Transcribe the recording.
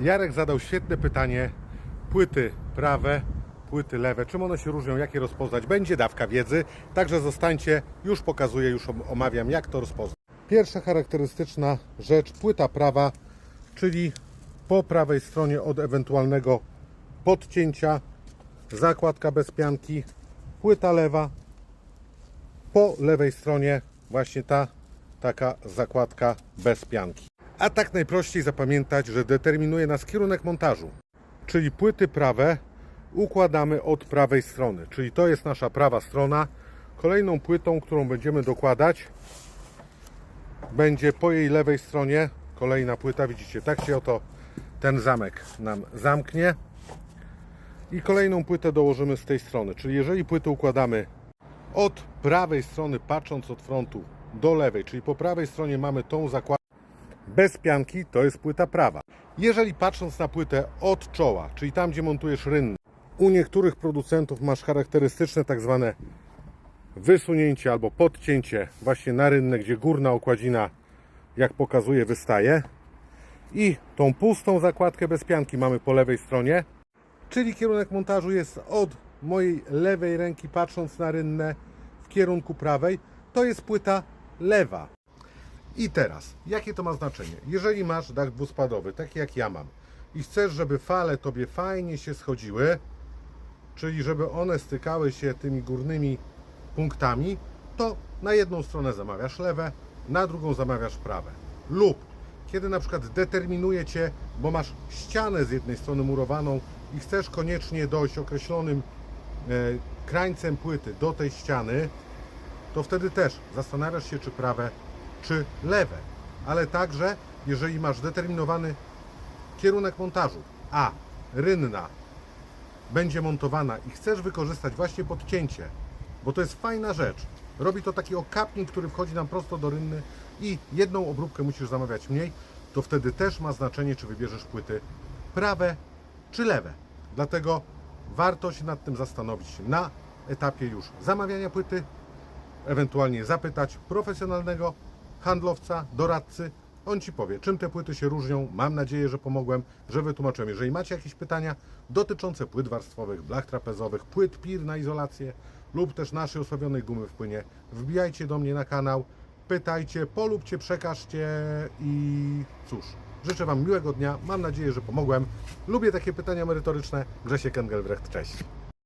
Jarek zadał świetne pytanie. Płyty prawe, płyty lewe. Czym one się różnią, jak je rozpoznać? Będzie dawka wiedzy, także zostańcie. Już pokazuję, już om- omawiam, jak to rozpoznać. Pierwsza charakterystyczna rzecz, płyta prawa, czyli po prawej stronie od ewentualnego podcięcia, zakładka bez pianki, płyta lewa, po lewej stronie właśnie ta taka zakładka bez pianki. A tak najprościej zapamiętać, że determinuje nas kierunek montażu. Czyli płyty prawe układamy od prawej strony. Czyli to jest nasza prawa strona. Kolejną płytą, którą będziemy dokładać będzie po jej lewej stronie kolejna płyta. Widzicie, tak się oto ten zamek nam zamknie. I kolejną płytę dołożymy z tej strony. Czyli jeżeli płyty układamy od prawej strony, patrząc od frontu do lewej, czyli po prawej stronie mamy tą zakładkę bez pianki, to jest płyta prawa. Jeżeli patrząc na płytę od czoła, czyli tam, gdzie montujesz rynny, u niektórych producentów masz charakterystyczne tak zwane wysunięcie albo podcięcie właśnie na rynnę, gdzie górna okładzina, jak pokazuje, wystaje. I tą pustą zakładkę bez pianki mamy po lewej stronie, czyli kierunek montażu jest od mojej lewej ręki, patrząc na rynnę w kierunku prawej, to jest płyta lewa. I teraz, jakie to ma znaczenie? Jeżeli masz dach dwuspadowy, taki jak ja mam, i chcesz, żeby fale tobie fajnie się schodziły, czyli żeby one stykały się tymi górnymi punktami, to na jedną stronę zamawiasz lewe, na drugą zamawiasz prawe. Lub kiedy na przykład determinuje cię, bo masz ścianę z jednej strony murowaną i chcesz koniecznie dojść określonym e, krańcem płyty do tej ściany, to wtedy też zastanawiasz się, czy prawe, czy lewe. Ale także, jeżeli masz determinowany kierunek montażu, a rynna będzie montowana i chcesz wykorzystać właśnie podcięcie, bo to jest fajna rzecz. Robi to taki okapnik, który wchodzi nam prosto do rynny i jedną obróbkę musisz zamawiać mniej, to wtedy też ma znaczenie, czy wybierzesz płyty prawe czy lewe. Dlatego warto się nad tym zastanowić na etapie już zamawiania płyty, ewentualnie zapytać profesjonalnego handlowca, doradcy. On Ci powie, czym te płyty się różnią. Mam nadzieję, że pomogłem, że wytłumaczyłem. Jeżeli macie jakieś pytania dotyczące płyt warstwowych, blach trapezowych, płyt PIR na izolację lub też naszej osłabionej gumy w płynie, wbijajcie do mnie na kanał, pytajcie, polubcie, przekażcie i cóż, życzę Wam miłego dnia. Mam nadzieję, że pomogłem. Lubię takie pytania merytoryczne. Grzesiek Engelbrecht, cześć.